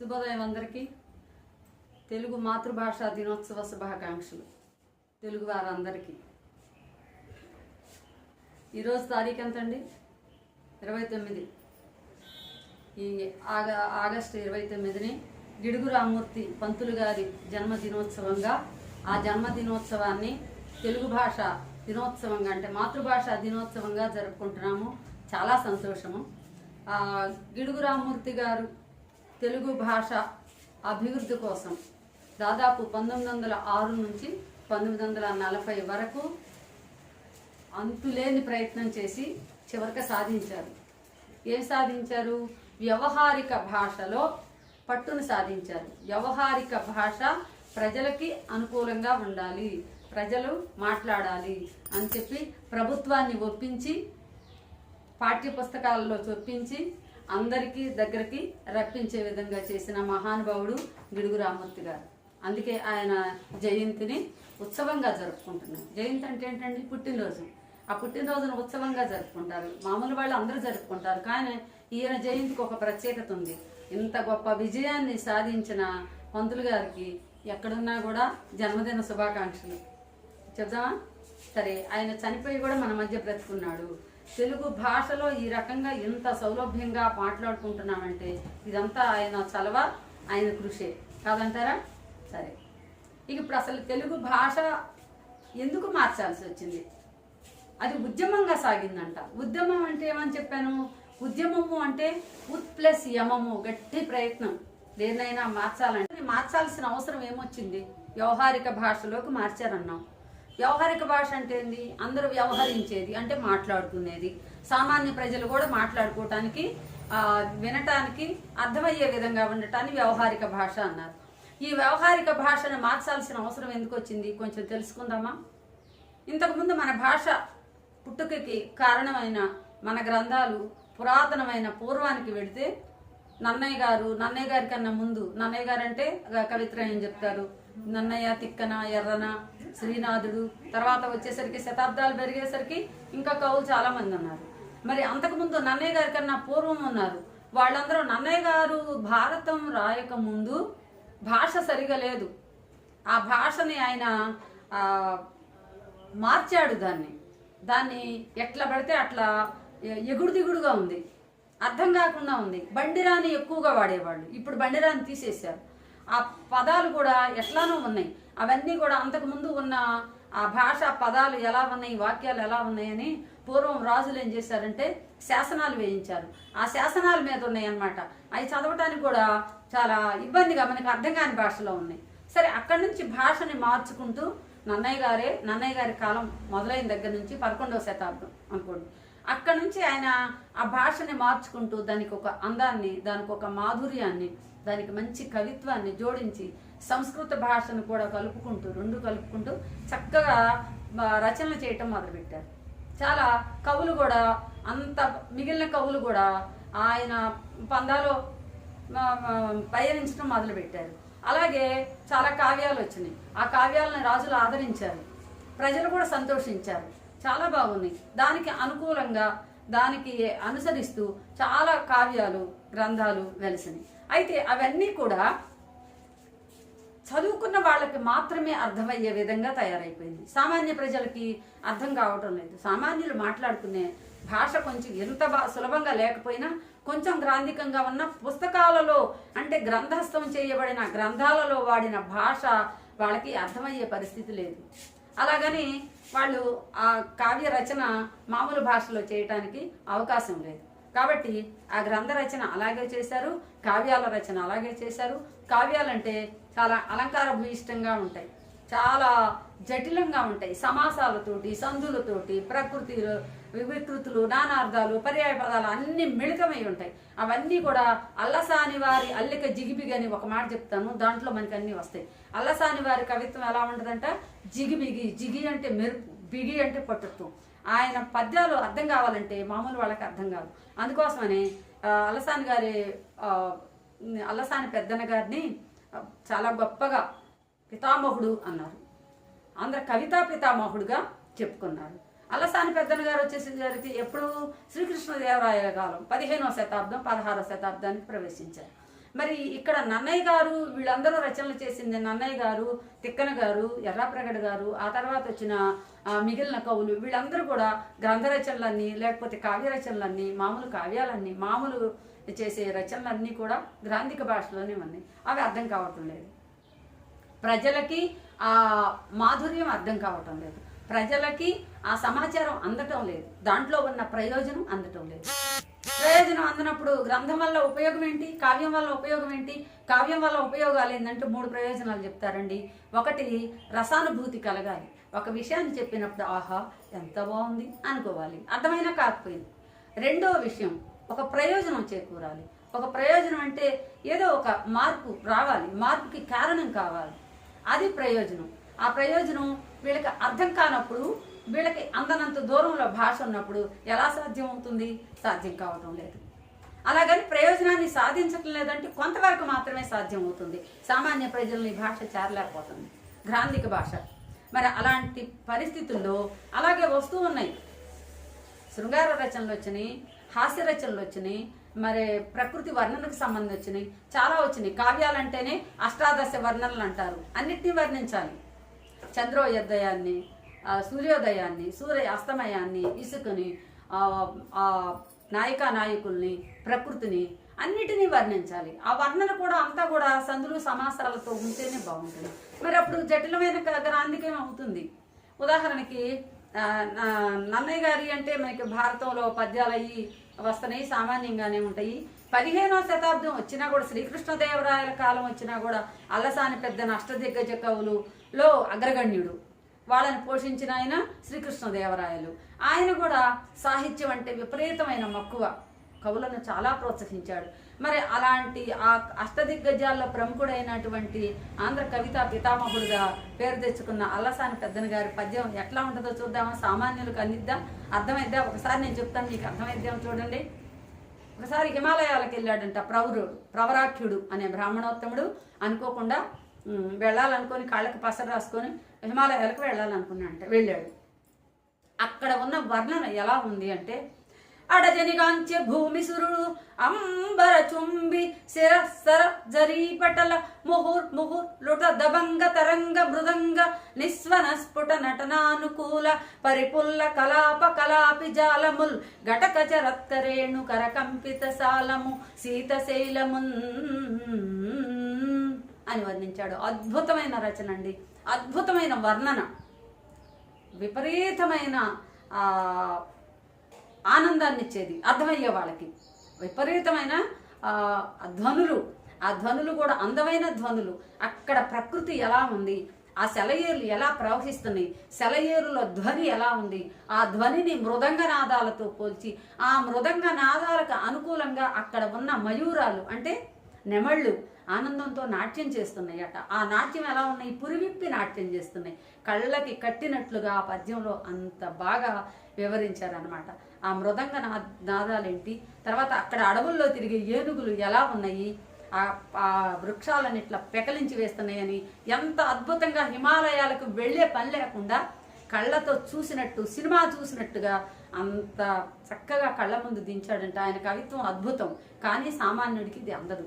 శుభోదయం అందరికీ. తెలుగు మాతృభాష దినోత్సవ శుభాకాంక్షలు తెలుగు వారందరికీ. ఈరోజు తారీఖు ఎంత అండి ఇరవై తొమ్మిది. ఈ ఆగ ఆగస్టు ఇరవై తొమ్మిదిని గిడుగు రామ్మూర్తి పంతులు గారి జన్మదినోత్సవంగా ఆ జన్మదినోత్సవాన్ని తెలుగు భాష దినోత్సవంగా అంటే మాతృభాష దినోత్సవంగా జరుపుకుంటున్నాము. చాలా సంతోషము. గిడుగు రామ్మూర్తి గారు తెలుగు భాష అభివృద్ధి కోసం దాదాపు పంతొమ్మిది వందల ఆరు నుంచి పంతొమ్మిది వందల నలభై వరకు అంతులేని ప్రయత్నం చేసి చివరికి సాధించారు. ఏం సాధించారు? వ్యవహారిక భాషలో పట్టును సాధించారు. వ్యవహారిక భాష ప్రజలకి అనుకూలంగా ఉండాలి. ప్రజలు మాట్లాడాలి అని చెప్పి ప్రభుత్వాన్ని ఒప్పించి పాఠ్య పుస్తకాలలో చొప్పించి అందరికీ దగ్గరికి రప్పించే విధంగా చేసిన మహానుభావుడు గిడుగు రామూర్తి గారు. అందుకే ఆయన జయంతిని ఉత్సవంగా జరుపుకుంటున్నాం జయంతి అంటే ఏంటండి? పుట్టినరోజు. ఆ పుట్టినరోజును ఉత్సవంగా జరుపుకుంటారు. మామూలు వాళ్ళు అందరూ జరుపుకుంటారు. కానీ ఈయన జయంతికి ఒక ప్రత్యేకత ఉంది. ఇంత గొప్ప విజయాన్ని సాధించిన పంతులు గారికి ఎక్కడున్నా కూడా జన్మదిన శుభాకాంక్షలు. చెప్దామా? సరే ఆయన చనిపోయి కూడా మన మధ్య బ్రతుకున్నాడు. తెలుగు భాషలో ఈ రకంగా ఇంత సౌలభ్యంగా మాట్లాడుకుంటున్నామంటే ఇదంతా ఆయన చలవ ఆయన కృషే. కాదంటారా? సరే. ఇక ఇప్పుడు అసలు తెలుగు భాష ఎందుకు మార్చాల్సి వచ్చింది? అది ఉద్యమంగా సాగిందంట. ఉద్యమం అంటే ఏమని చెప్పాను? ఉద్యమము అంటే ఉత్ ప్లస్ యమము గట్టి ప్రయత్నం. దేన్నైనా మార్చాలంటే మార్చాల్సిన అవసరం ఏమొచ్చింది? వ్యవహారిక భాషలోకి మార్చారన్నాం. వ్యవహారిక భాష అంటే ఏంది? అందరూ వ్యవహరించేది అంటే మాట్లాడుకునేది. సామాన్య ప్రజలు కూడా మాట్లాడుకోవటానికి వినటానికి అర్థమయ్యే విధంగా ఉండటాన్ని వ్యవహారిక భాష అన్నారు. ఈ వ్యవహారిక భాషను మార్చాల్సిన అవసరం ఎందుకు వచ్చింది? కొంచెం తెలుసుకుందామా? ఇంతకుముందు మన భాష పుట్టుకకి కారణమైన మన గ్రంథాలు పురాతనమైన పూర్వానికి వెడితే నన్నయ్య గారు నన్నయ్య గారి కన్నా ముందు నన్నయ్య గారు అంటే కవిత్రయం చెప్తారు? నన్నయ్య తిక్కన ఎర్రన శ్రీనాథుడు తర్వాత వచ్చేసరికి శతాబ్దాలు పెరిగేసరికి ఇంకా కవులు చాలా మంది ఉన్నారు. మరి అంతకుముందు నన్నయ్య గారి కన్నా పూర్వం ఉన్నారు. వాళ్ళందరూ నన్నయ్య గారు భారతం రాయక ముందు భాష సరిగా లేదు. ఆ భాషని ఆయన మార్చాడు దాన్ని. దాన్ని ఎట్లా పడితే అట్లా ఎ- ఎగుడు దిగుడుగా ఉంది. అర్థం కాకుండా ఉంది. బండిరాని ఎక్కువగా వాడేవాళ్ళు. ఇప్పుడు బండిరాని తీసేశారు. ఆ పదాలు కూడా ఎట్లానో ఉన్నాయి. అవన్నీ కూడా అంతకు ముందు ఉన్న ఆ భాష పదాలు ఎలా ఉన్నాయి వాక్యాలు ఎలా ఉన్నాయని పూర్వం రాజులు ఏం చేశారంటే శాసనాలు వేయించారు. ఆ శాసనాల మీద ఉన్నాయన్నమాట. అవి చదవటానికి కూడా చాలా ఇబ్బందిగా మనకు అర్థం కాని భాషలో ఉన్నాయి. సరే అక్కడి నుంచి భాషని మార్చుకుంటూ నన్నయ్య గారే నన్నయ్య గారి కాలం మొదలైన దగ్గర నుంచి పదకొండవ శతాబ్దం అనుకోండి. అక్కడ నుంచి ఆయన ఆ భాషని మార్చుకుంటూ దానికి ఒక అందాన్ని దానికి ఒక మాధుర్యాన్ని దానికి మంచి కవిత్వాన్ని జోడించి సంస్కృత భాషను కూడా కలుపుకుంటూ రెండు కలుపుకుంటూ చక్కగా రచనలు చేయటం మొదలుపెట్టారు. చాలా కవులు కూడా అంత మిగిలిన కవులు కూడా ఆయన పందాలో పయనించడం మొదలుపెట్టారు. అలాగే చాలా కావ్యాలు వచ్చినాయి. ఆ కావ్యాలను రాజులు ఆదరించారు. ప్రజలు కూడా సంతోషించారు. చాలా బాగున్నాయి. దానికి అనుకూలంగా దానికి అనుసరిస్తూ చాలా కావ్యాలు గ్రంథాలు వెలిసినాయి. అయితే అవన్నీ కూడా చదువుకున్న వాళ్ళకి మాత్రమే అర్థమయ్యే విధంగా తయారైపోయింది. సామాన్య ప్రజలకి అర్థం కావటం లేదు. సామాన్యులు మాట్లాడుకునే భాష కొంచెం ఎంత బా సులభంగా లేకపోయినా కొంచెం గ్రాంధికంగా ఉన్న పుస్తకాలలో అంటే గ్రంథస్థం చేయబడిన గ్రంథాలలో వాడిన భాష వాళ్ళకి అర్థమయ్యే పరిస్థితి లేదు. అలాగని వాళ్ళు ఆ కావ్య రచన మామూలు భాషలో చేయటానికి అవకాశం లేదు. కాబట్టి ఆ గ్రంథ రచన అలాగే చేశారు. కావ్యాల రచన అలాగే చేశారు. కావ్యాలంటే చాలా అలంకార భూయిష్టంగా ఉంటాయి. చాలా జటిలంగా ఉంటాయి. సమాసాలతోటి సందులతోటి ప్రకృతి వికృతులు నానార్థాలు పర్యాయ పదాలు అన్ని మిళితమై ఉంటాయి. అవన్నీ కూడా అల్లసాని వారి అల్లిక జిగిబిగి అని ఒక మాట చెప్తాను. దాంట్లో మనకి అన్నీ వస్తాయి. అల్లసాని వారి కవిత్వం ఎలా ఉంటుందంట? జిగిబిగి జిగి అంటే మెరుపు బిగి అంటే పట్టుత్వం. ఆయన పద్యాలు అర్థం కావాలంటే మామూలు వాళ్ళకి అర్థం కాదు. అందుకోసమనే అలసాని గారి అలసాని అల్లసాని పెద్దన్న గారిని చాలా గొప్పగా పితామహుడు అన్నారు. ఆంధ్ర కవితా పితామహుడుగా చెప్పుకున్నారు. అల్లసాని పెద్దన్న గారు వచ్చేసరికి ఎప్పుడు శ్రీకృష్ణదేవరాయల కాలం పదిహేనవ శతాబ్దం పదహారవ శతాబ్దానికి ప్రవేశించారు. మరి ఇక్కడ నన్నయ్య గారు వీళ్ళందరూ రచనలు చేసింది నన్నయ్య గారు తిక్కన గారు ఎర్రప్రగడ గారు ఆ తర్వాత వచ్చిన మిగిలిన కవులు వీళ్ళందరూ కూడా గ్రంథ రచనలన్నీ లేకపోతే కావ్య రచనలన్నీ మామూలు కావ్యాలన్నీ మామూలు చేసే రచనలన్నీ కూడా గ్రాంధిక భాషలోనే ఉన్నాయి. అవి అర్థం కావటం లేదు. ప్రజలకి ఆ మాధుర్యం అర్థం కావటం లేదు. ప్రజలకి ఆ సమాచారం అందటం లేదు. దాంట్లో ఉన్న ప్రయోజనం అందటం లేదు. ప్రయోజనం అందినప్పుడు గ్రంథం వల్ల ఉపయోగం ఏంటి? కావ్యం వల్ల ఉపయోగం ఏంటి? కావ్యం వల్ల ఉపయోగాలు ఏంటంటే మూడు ప్రయోజనాలు చెప్తారండి. ఒకటి రసానుభూతి కలగాలి. ఒక విషయాన్ని చెప్పినప్పుడు ఆహా ఎంత బాగుంది అనుకోవాలి. అర్థమైనా కాకపోయింది. రెండో విషయం ఒక ప్రయోజనం చేకూరాలి. ఒక ప్రయోజనం అంటే ఏదో ఒక మార్పు రావాలి. మార్పుకి కారణం కావాలి. అది ప్రయోజనం. ఆ ప్రయోజనం వీళ్ళకి అర్థం కానప్పుడు వీళ్ళకి అందనంత దూరంలో భాష ఉన్నప్పుడు ఎలా సాధ్యం అవుతుంది సాధ్యం కావటం లేదు అలాగని ప్రయోజనాన్ని సాధించటం లేదంటే కొంతవరకు మాత్రమే సాధ్యం అవుతుంది సామాన్య ప్రజల్ని భాష చేరలేకపోతుంది. గ్రాంధిక భాష. మరి అలాంటి పరిస్థితుల్లో అలాగే వస్తూ ఉన్నాయి. శృంగార రచనలు వచ్చినాయి హాస్య రచనలు వచ్చినాయి మరి ప్రకృతి వర్ణనకు సంబంధించి వచ్చినాయి చాలా వచ్చినాయి. కావ్యాలంటేనే అష్టాదశ వర్ణనలు అంటారు. అన్నిటినీ వర్ణించాలి. చంద్రోదయాన్ని సూర్యోదయాన్ని సూర్య అస్తమయాన్ని ఇసుకని నాయికా నాయకుల్ని ప్రకృతిని అన్నిటినీ వర్ణించాలి. ఆ వర్ణన కూడా అంతా కూడా సందులు సమాసాలతో ఉంటేనే బాగుంటుంది. మరి అప్పుడు జటిలమైన క- గ్రాంధికం అవుతుంది? ఉదాహరణకి నన్నయ్య గారి అంటే మనకి భారతంలో పద్యాలు అయ్యి వస్తున్నాయి సామాన్యంగానే ఉంటాయి. పదిహేనవ శతాబ్దం వచ్చినా కూడా శ్రీకృష్ణదేవరాయల కాలం వచ్చినా కూడా అల్లసాని పెద్ద అష్టదిగ్గజ కవులులో అగ్రగణ్యుడు. వాళ్ళని పోషించిన ఆయన శ్రీకృష్ణదేవరాయలు ఆయన కూడా సాహిత్యం అంటే విపరీతమైన మక్కువ. కవులను చాలా ప్రోత్సహించాడు. మరి అలాంటి ఆ అష్టదిగ్గజాల్లో ప్రముఖుడైనటువంటి ఆంధ్ర కవితా పితామహుడుగా పేరు తెచ్చుకున్న అల్లసాని పెద్దన గారి పద్యం ఎట్లా ఉంటుందో చూద్దామా? సామాన్యులకు అందిద్దాం? అర్థమైద్దా? ఒకసారి నేను చెప్తాను మీకు అర్థమైద్దాం చూడండి. ఒకసారి హిమాలయాలకు వెళ్ళాడంట ప్రవరుడు ప్రవరాఖ్యుడు అనే బ్రాహ్మణోత్తముడు. అనుకోకుండా వెళ్ళాలనుకొని కాళ్ళకి పసరు రాసుకొని హిమాలయాలకు వెళ్ళాలనుకున్నాడంట వెళ్ళాడు. అక్కడ ఉన్న వర్ణన ఎలా ఉంది అంటే అడజనిగాంచె భూమి సురుడు అంబర చుంబి శిరస్సర జరీపటల ముహుర్ ముహుర్ లుట దబంగ తరంగ మృదంగ నిస్వన స్ఫుట నటనానుకూల పరిపుల్ల కలాప కలాపి జాలముల్ ఘటకచ చరత్తరేణు కరకంపిత సాలము సీతశైలమున్ అని వర్ణించాడు. అద్భుతమైన రచన అండి. అద్భుతమైన వర్ణన. విపరీతమైన ఆనందాన్ని ఇచ్చేది. అర్థమయ్యే వాళ్ళకి. విపరీతమైన ధ్వనులు. ఆ ధ్వనులు కూడా అందమైన ధ్వనులు. అక్కడ ప్రకృతి ఎలా ఉంది? ఆ సెలయేరులు ఎలా ప్రవహిస్తున్నాయి? సెలయేరులో ధ్వని ఎలా ఉంది? ఆ ధ్వనిని మృదంగ నాదాలతో పోల్చి ఆ మృదంగ నాదాలకు అనుకూలంగా అక్కడ ఉన్న మయూరాలు అంటే నెమళ్ళు ఆనందంతో నాట్యం చేస్తున్నాయి అట ఆ నాట్యం ఎలా ఉన్నాయి? పురివిప్పి నాట్యం చేస్తున్నాయి. కళ్ళకి కట్టినట్లుగా ఆ పద్యంలో అంత బాగా వివరించారనమాట ఆ మృదంగ నా నాదాలేంటి? తర్వాత అక్కడ అడవుల్లో తిరిగే ఏనుగులు ఎలా ఉన్నాయి? ఆ ఆ వృక్షాలను ఇట్లా పెకలించి వేస్తున్నాయని ఎంత అద్భుతంగా హిమాలయాలకు వెళ్ళే పని లేకుండా కళ్ళతో చూసినట్టు సినిమా చూసినట్టుగా అంత చక్కగా కళ్ళ ముందు దించాడంట. ఆయన కవిత్వం అద్భుతం. కానీ సామాన్యుడికి ఇది అందదు.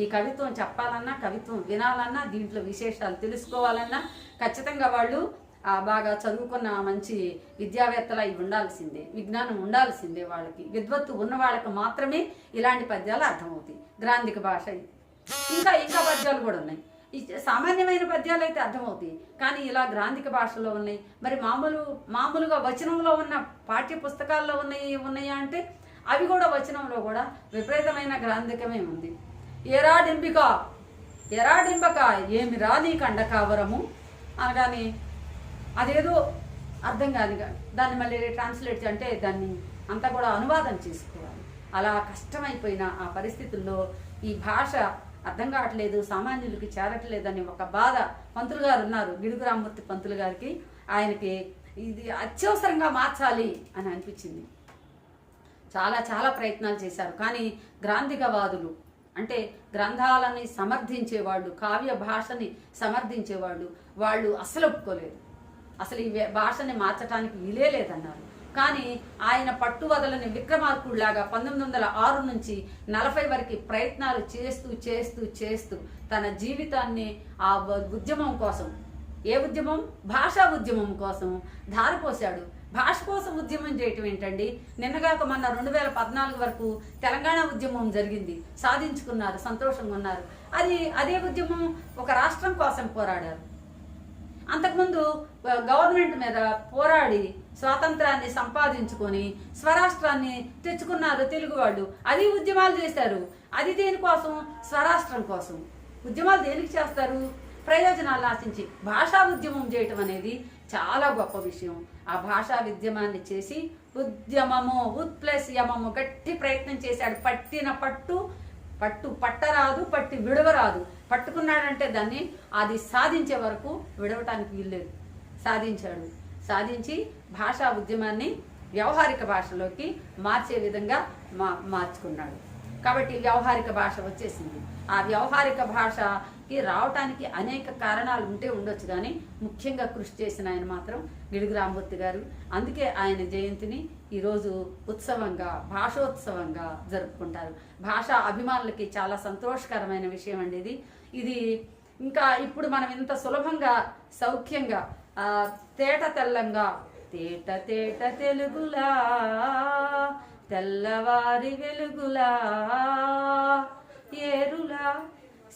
ఈ కవిత్వం చెప్పాలన్నా కవిత్వం వినాలన్నా దీంట్లో విశేషాలు తెలుసుకోవాలన్నా ఖచ్చితంగా వాళ్ళు బాగా చదువుకున్న మంచి విద్యావేత్తలు అయి ఉండాల్సిందే విజ్ఞానం ఉండాల్సిందే వాళ్ళకి. విద్వత్తు ఉన్న వాళ్ళకి మాత్రమే ఇలాంటి పద్యాలు అర్థమవుతాయి. గ్రాంధిక భాష ఇంకా ఇంకా పద్యాలు కూడా ఉన్నాయి. సామాన్యమైన పద్యాలు అయితే అర్థమవుతాయి. కానీ ఇలా గ్రాంధిక భాషలో ఉన్నాయి. మరి మామూలు మామూలుగా వచనంలో ఉన్న పాఠ్య పుస్తకాల్లో ఉన్నాయి ఉన్నాయా అంటే అవి కూడా వచనంలో కూడా విపరీతమైన గ్రాంధికమే ఉంది. ఎరాడింపిక ఎరాడింపక ఏమి రా నీ కండకావరము అనగాని అదేదో అర్థం కాదు దాన్ని మళ్ళీ ట్రాన్స్లేట్ అంటే దాన్ని అంతా కూడా అనువాదం చేసుకోవాలి. అలా కష్టమైపోయిన ఆ పరిస్థితుల్లో ఈ భాష అర్థం కావట్లేదు సామాన్యులకి చేరట్లేదని ఒక బాధ పంతులు గారు ఉన్నారు. గిడుగు రామూర్తి పంతులు గారికి ఆయనకి ఇది అత్యవసరంగా మార్చాలి అని అనిపించింది. చాలా చాలా ప్రయత్నాలు చేశారు. కానీ గ్రాంధికవాదులు అంటే గ్రంథాలని సమర్థించేవాళ్ళు కావ్య భాషని సమర్థించేవాళ్ళు వాళ్ళు అసలు ఒప్పుకోలేదు. అసలు ఈ భాషని మార్చడానికి వీలే లేదన్నారు. కానీ ఆయన పట్టువదలని విక్రమార్కుడిలాగా పంతొమ్మిది వందల ఆరు నుంచి నలభై వరకు ప్రయత్నాలు చేస్తూ చేస్తూ చేస్తూ తన జీవితాన్ని ఆ ఉద్యమం కోసం ఏ ఉద్యమం? భాషా ఉద్యమం కోసం ధారపోశాడు. భాష కోసం ఉద్యమం చేయటం ఏంటండి? నిన్నగాక మొన్న రెండు వేల పద్నాలుగు వరకు తెలంగాణ ఉద్యమం జరిగింది. సాధించుకున్నారు సంతోషంగా ఉన్నారు. అది అదే ఉద్యమం ఒక రాష్ట్రం కోసం పోరాడారు. అంతకుముందు గవర్నమెంట్ మీద పోరాడి స్వాతంత్రాన్ని సంపాదించుకొని స్వరాష్ట్రాన్ని తెచ్చుకున్నారు తెలుగు వాళ్ళు. అది ఉద్యమాలు చేశారు. అది దేనికోసం స్వరాష్ట్రం కోసం. ఉద్యమాలు దేనికి చేస్తారు? ప్రయోజనాలు ఆశించి భాషా ఉద్యమం చేయటం అనేది చాలా గొప్ప విషయం. ఆ భాషా విద్యమాన్ని చేసి ఉద్యమము ఉత్ ప్లస్ యమము గట్టి ప్రయత్నం చేశాడు. పట్టిన పట్టు పట్టు పట్టరాదు పట్టి విడవరాదు. పట్టుకున్నాడంటే దాన్ని అది సాధించే వరకు విడవటానికి వీల్లేదు. సాధించాడు. సాధించి భాషా ఉద్యమాన్ని వ్యవహారిక భాషలోకి మార్చే విధంగా మా మార్చుకున్నాడు. కాబట్టి వ్యవహారిక భాష వచ్చేసింది. ఆ వ్యవహారిక భాషకి రావటానికి అనేక కారణాలు ఉంటే ఉండొచ్చు కానీ ముఖ్యంగా కృషి చేసిన ఆయన మాత్రం గిడుగు రామ్మూర్తి గారు. అందుకే ఆయన జయంతిని ఈరోజు ఉత్సవంగా భాషోత్సవంగా జరుపుకుంటారు. భాషా అభిమానులకి చాలా సంతోషకరమైన విషయం అండి ఇది. ఇది ఇంకా ఇప్పుడు మనం ఇంత సులభంగా సౌఖ్యంగా తేట తెల్లంగా తేట తేట తెలుగులా తెల్లవారి వెలుగులా ఏరులా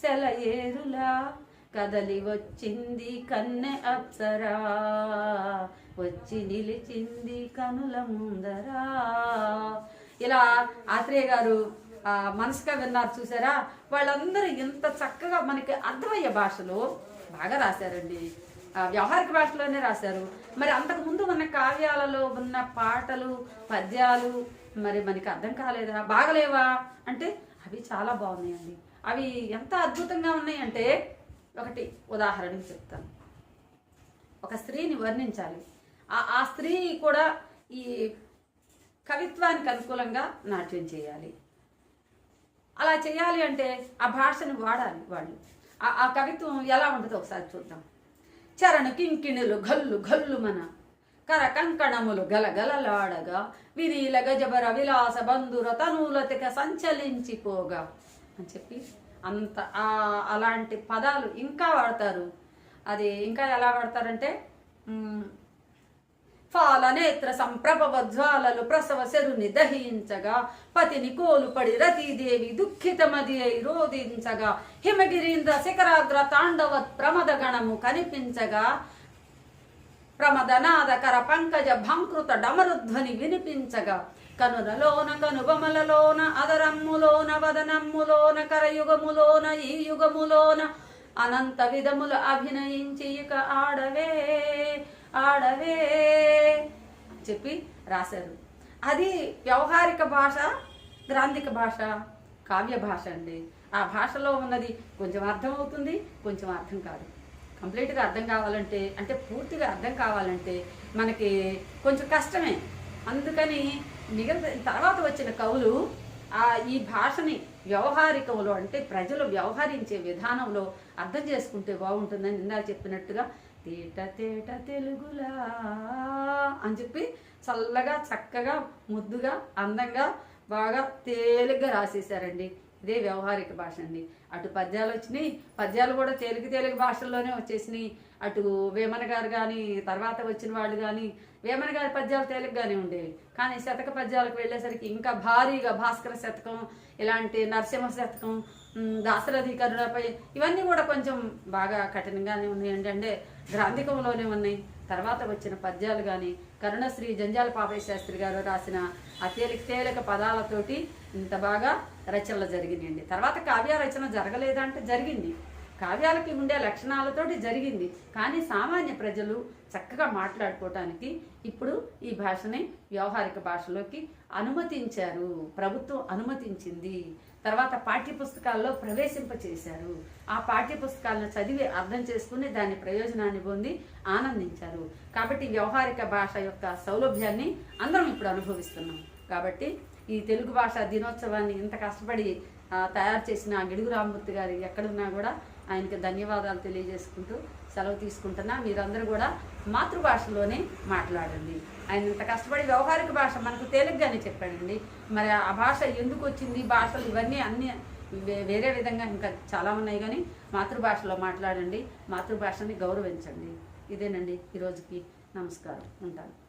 సెల ఏరులా కదలి వచ్చింది కన్నె అప్సరా. వచ్చి నిలిచింది కనుల ముందరా. ఇలా ఆత్రేయ గారు మనసుగా విన్నారు చూసారా? వాళ్ళందరూ ఇంత చక్కగా మనకి అర్థమయ్యే భాషలో బాగా రాశారండి. ఆ, వ్యవహారిక భాషలోనే రాశారు. మరి అంతకు ముందు ఉన్న కావ్యాలలో ఉన్న పాటలు పద్యాలు మరి మనకి అర్థం కాలేదా? బాగలేవా? అంటే అవి చాలా బాగున్నాయండి. అవి ఎంత అద్భుతంగా ఉన్నాయంటే ఒకటి ఉదాహరణకి చెప్తాను. ఒక స్త్రీని వర్ణించాలి. ఆ ఆ స్త్రీ కూడా ఈ కవిత్వానికి అనుకూలంగా నాట్యం చేయాలి. అలా చేయాలి అంటే ఆ భాషను వాడాలి వాళ్ళు. ఆ- ఆ కవిత్వం ఎలా ఉంటుందో ఒకసారి చూద్దాం. చరణ కింకిణులు గల్లు గల్లు మన కర కంకణములు గలగలలాడగా విరీల గజబర విలాస బంధుర తనూలతిక సంచలించిపోగా అని చెప్పి అంత అలాంటి పదాలు ఇంకా వాడతారు. అది ఇంకా ఎలా వాడతారంటే మ్, ఫాలనేత్ర సంప్రభవజ్వాలలు ప్రసవ శరుని దహించగా పతిని కోలుపడి రతీదేవి దుఃఖితమది అయి రోధించగా హిమగిరీంద్ర శిఖరాగ్ర తాండవత్ ప్రమద గణము కనిపించగా ప్రమదనాదకర పంకజ భంకృత డమరుధ్వని వినిపించగా. కనులలోన కనుబమలలోన అదరమ్ములోన వదనమ్ములోన కరయుగములోన ఈ యుగములోన అనంత విధములు అభినయించి ఇక ఆడవే ఆడవే చెప్పి రాశారు. అది వ్యవహారిక భాష గ్రాంధిక భాష కావ్య భాష అండి. ఆ భాషలో ఉన్నది కొంచెం అర్థమవుతుంది కొంచెం అర్థం కాదు. కంప్లీట్గా అర్థం కావాలంటే అంటే పూర్తిగా అర్థం కావాలంటే మనకి కొంచెం కష్టమే. అందుకని మిగతా తర్వాత వచ్చిన కవులు ఆ ఈ భాషని వ్యవహారికంలో అంటే ప్రజలు వ్యవహరించే విధానంలో అర్థం చేసుకుంటే బాగుంటుందని ఇందాక చెప్పినట్టుగా తేట తేట తెలుగులా అని చెప్పి చల్లగా చక్కగా ముద్దుగా అందంగా బాగా తేలిగ్గా రాసేసారండి ఇదే వ్యవహారిక భాష అండి. అటు పద్యాలు వచ్చినాయి పద్యాలు కూడా తేలిక తేలిక భాషల్లోనే వచ్చేసినాయి. అటు వేమన గారు కానీ తర్వాత వచ్చిన వాళ్ళు కానీ వేమన గారి పద్యాలు తేలిగ్గానే ఉండేవి. కానీ శతక పద్యాలకు వెళ్ళేసరికి ఇంకా భారీగా భాస్కర శతకం ఇలాంటి నరసింహ శతకం దాసరథి కరుణపై ఇవన్నీ కూడా కొంచెం బాగా కఠినంగానే ఉన్నాయి అంటే గ్రాంధికంలోనే ఉన్నాయి. తర్వాత వచ్చిన పద్యాలు కానీ కరుణశ్రీ జంజాల పాపయ్య శాస్త్రి గారు రాసిన అతేలిక తేలిక పదాలతోటి ఇంత బాగా రచనలు జరిగినాయండి. తర్వాత కావ్య రచన జరగలేదంటే జరిగింది. కావ్యాలకి ఉండే లక్షణాలతోటి జరిగింది. కానీ సామాన్య ప్రజలు చక్కగా మాట్లాడుకోవటానికి ఇప్పుడు ఈ భాషని వ్యవహారిక భాషలోకి అనుమతించారు. ప్రభుత్వం అనుమతించింది. తర్వాత పాఠ్యపుస్తకాల్లో ప్రవేశింపచేశారు. ఆ పాఠ్యపుస్తకాలను చదివి అర్థం చేసుకుని దాని ప్రయోజనాన్ని పొంది ఆనందించారు. కాబట్టి వ్యవహారిక భాష యొక్క సౌలభ్యాన్ని అందరం ఇప్పుడు అనుభవిస్తున్నాం. కాబట్టి ఈ తెలుగు భాష దినోత్సవాన్ని ఇంత కష్టపడి తయారు చేసిన గిడుగు రామ్మూర్తి గారి ఎక్కడున్నా కూడా ఆయనకి ధన్యవాదాలు తెలియజేసుకుంటూ సెలవు తీసుకుంటున్నా. మీరందరూ కూడా మాతృభాషలోనే మాట్లాడండి. ఆయన ఇంత కష్టపడి వ్యవహారిక భాష మనకు తేలిగ్గానే చెప్పాడండి. మరి ఆ భాష ఎందుకు వచ్చింది? భాషలు ఇవన్నీ అన్ని వే- వేరే విధంగా ఇంకా చాలా ఉన్నాయి కానీ మాతృభాషలో మాట్లాడండి. మాతృభాషని గౌరవించండి. ఇదేనండి ఈరోజుకి నమస్కారం. ఉంటాను.